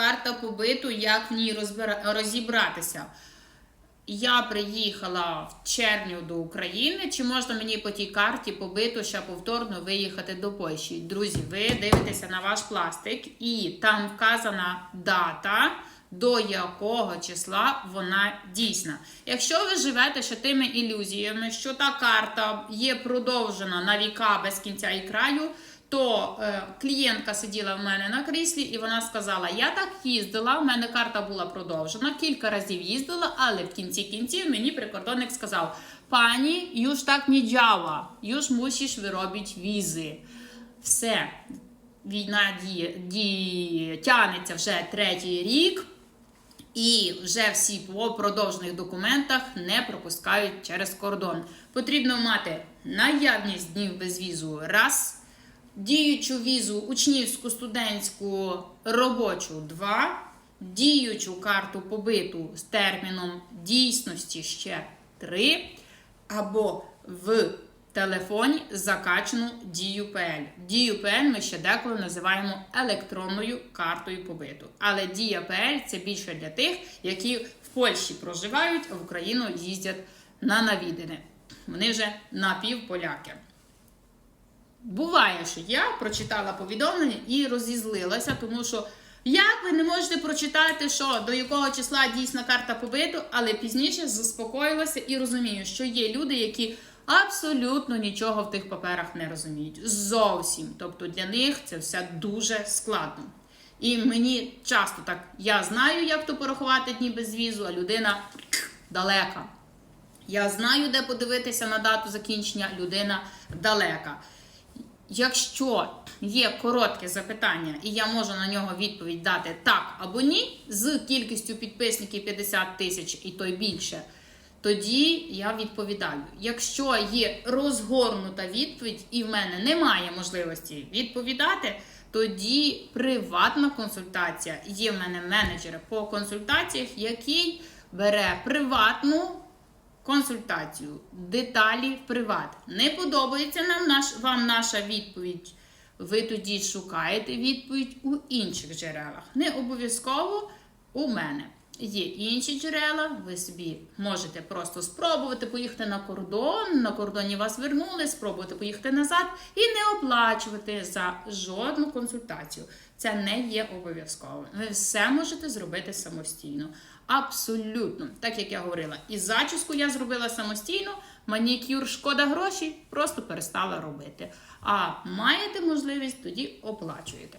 карта побиту, як в ній розбира- розібратися. Я приїхала в червні до України. Чи можна мені по тій карті побиту ще повторно виїхати до Польщі? Друзі, ви дивитеся на ваш пластик, і там вказана дата, до якого числа вона дійсна. Якщо ви живете ще тими ілюзіями, що та карта є продовжена на віка без кінця і краю. То е, клієнтка сиділа в мене на кріслі, і вона сказала: Я так їздила, в мене карта була продовжена, кілька разів їздила, але в кінці кінців мені прикордонник сказав: Пані, już так не działa, już musisz wyrobić візи. Все, війна діє, діє, тянеться вже третій рік. І вже всі по продовжених документах не пропускають через кордон. Потрібно мати наявність днів без візу раз, діючу візу учнівську, студентську, робочу два, діючу карту побиту з терміном дійсності ще три, або в телефоні закачану дію ПЛ. Дію ПЛ ми ще деколи називаємо електронною картою побиту. Але дія ПЛ це більше для тих, які в Польщі проживають, а в Україну їздять на навідини. Вони вже напівполяки. Буває, що я прочитала повідомлення і розізлилася, тому що як ви не можете прочитати, що до якого числа дійсна карта побиту, але пізніше заспокоїлася і розумію, що є люди, які абсолютно нічого в тих паперах не розуміють. Зовсім. Тобто для них це все дуже складно. І мені часто так, я знаю, як то порахувати дні без візу, а людина далека. Я знаю, де подивитися на дату закінчення, людина далека. Якщо є коротке запитання, і я можу на нього відповідь дати так або ні, з кількістю підписників 50 тисяч і то й більше, тоді я відповідаю. Якщо є розгорнута відповідь, і в мене немає можливості відповідати, тоді приватна консультація. Є в мене менеджер по консультаціях, який бере приватну консультацію, деталі в приват. Не подобається нам наш, вам наша відповідь. Ви тоді шукаєте відповідь у інших джерелах. Не обов'язково у мене. Є інші джерела, ви собі можете просто спробувати поїхати на кордон, на кордоні вас вернули, спробувати поїхати назад і не оплачувати за жодну консультацію. Це не є обов'язково. Ви все можете зробити самостійно. Абсолютно, так як я говорила, і зачіску я зробила самостійно, манікюр шкода грошей, просто перестала робити. А маєте можливість, тоді оплачуєте.